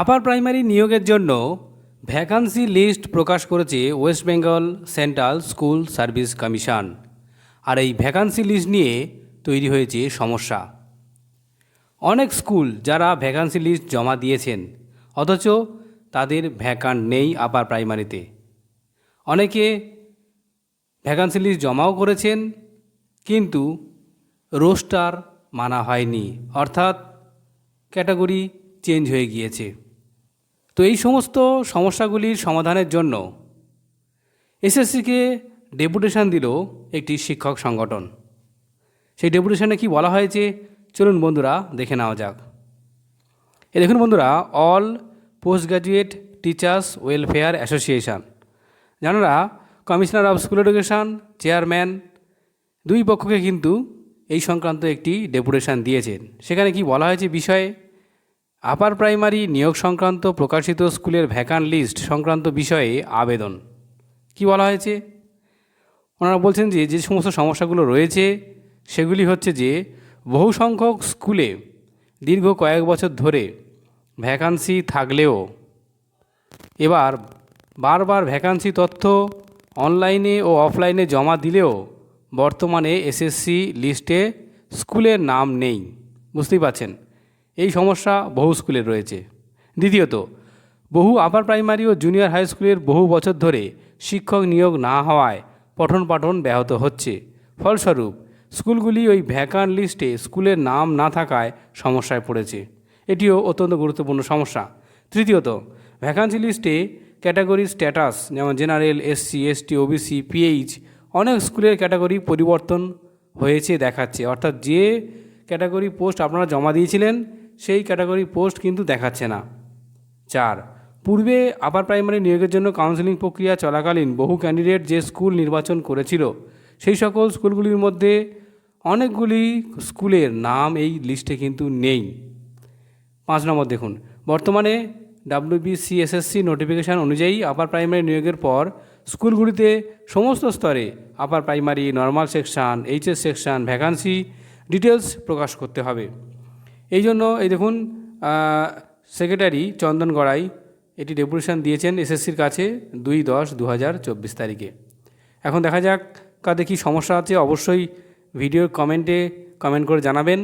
Upper primary নিয়োগের জন্য vacancy list প্রকাশ করেছে West Bengal Central School Service Commission আর এই ভ্যাকান্সি লিস্ট নিয়ে তৈরি হয়েছে সমস্যা। অনেক স্কুল যারা ভ্যাকান্সি লিস্ট জমা দিয়েছেন, অথচ তাদের ভ্যাকান্ট নেই আপার প্রাইমারিতে অনেকে ভ্যাকান্সি লিস্ট জমাও করেছেন, কিন্তু রোস্টার মানা হয়নি, অর্থাৎ ক্যাটাগরি চেঞ্জ হয়ে গিয়েছে। তো এই সমস্ত সমস্যাগুলির সমাধানের জন্য এসএসসিকে ডেপুটেশন দিল একটি শিক্ষক সংগঠন। সেই ডেপুটেশনে কি বলা হয়েছে চলুন বন্ধুরা দেখে নেওয়া যাক। এ দেখুন বন্ধুরা, All Post Graduate Teachers Welfare Association. Janara, commissioner of school education, chairman, দুই পক্ষকে কিন্তু এই সংক্রান্ত একটি ডেপুটেশন দিয়েছেন। সেখানে কি বলা হয়েছে বিষয়ে? আপার প্রাইমারি নিয়োগ সংক্রান্ত প্রকাশিত স্কুলের ভ্যাকান্ট লিস্ট সংক্রান্ত বিষয়ে আবেদন। কি বলা হয়েছে? ওনারা বলছেন যে যে সমস্ত সমস্যাগুলো রয়েছে, সেগুলি হচ্ছে যে, বহু সংখ্যক স্কুলে দীর্ঘ কয়েক বছর ধরে ভ্যাকান্সি থাকলেও এবার বারবার ভ্যাকান্সি তথ্য অনলাইনে ও অফলাইনে জমা দিলেও বর্তমানে এসএসসি লিস্টে স্কুলের নাম নেই। বুঝতেই পারছেন? এই সমস্যা বহু স্কুলে রয়েছে। দ্বিতীয়ত, বহু আপার প্রাইমারি ও জুনিয়র হাই স্কুলের বহু বছর ধরে শিক্ষক নিয়োগ না হওয়ায় পঠন পাঠন ব্যাহত হচ্ছে। ফলস্বরূপ, স্কুলগুলি ওই ভ্যাকান্ট লিস্টে স্কুলের নাম না থাকায় সমস্যায় পড়েছে। এটিও অত্যন্ত গুরুত্বপূর্ণ সমস্যা। তৃতীয়ত ভ্যাকান্সি লিস্টে ক্যাটাগরি স্ট্যাটাস যেমন general SC ST OBC PH অনেক স্কুলের ক্যাটাগরি পরিবর্তন হয়েছে দেখাচ্ছে। অর্থাৎ যে ক্যাটাগরি পোস্ট আপনারা জমা দিয়েছিলেন সেই ক্যাটাগরি পোস্ট কিন্তু দেখাচ্ছে না। চার, পূর্বে আপার প্রাইমারি নিয়োগের জন্য কাউন্সেলিং প্রক্রিয়া চলাকালীন বহু ক্যান্ডিডেট যে স্কুল নির্বাচন করেছিল, সেই সকল স্কুলগুলির মধ্যে অনেকগুলি স্কুলের নাম এই লিস্টে কিন্তু নেই। পাঁচ নম্বর দেখুন, বর্তমানে ডাব্লিউবিসিএসএসসি নোটিফিকেশান অনুযায়ী আপার প্রাইমারি নিয়োগের পর স্কুলগুলিতে সমস্ত স্তরে upper primary normal section HS section vacancy details প্রকাশ করতে হবে। এই জন্য এই দেখুন সেক্রেটারি চন্দন গড়াই এটি ডেপুটেশন দিয়েছেন এসএসসির কাছে দুই দশ দু তারিখে। এখন দেখা যাক কাদের কী সমস্যা আছে। অবশ্যই ভিডিও কমেন্টে কমেন্ট করে জানাবেন।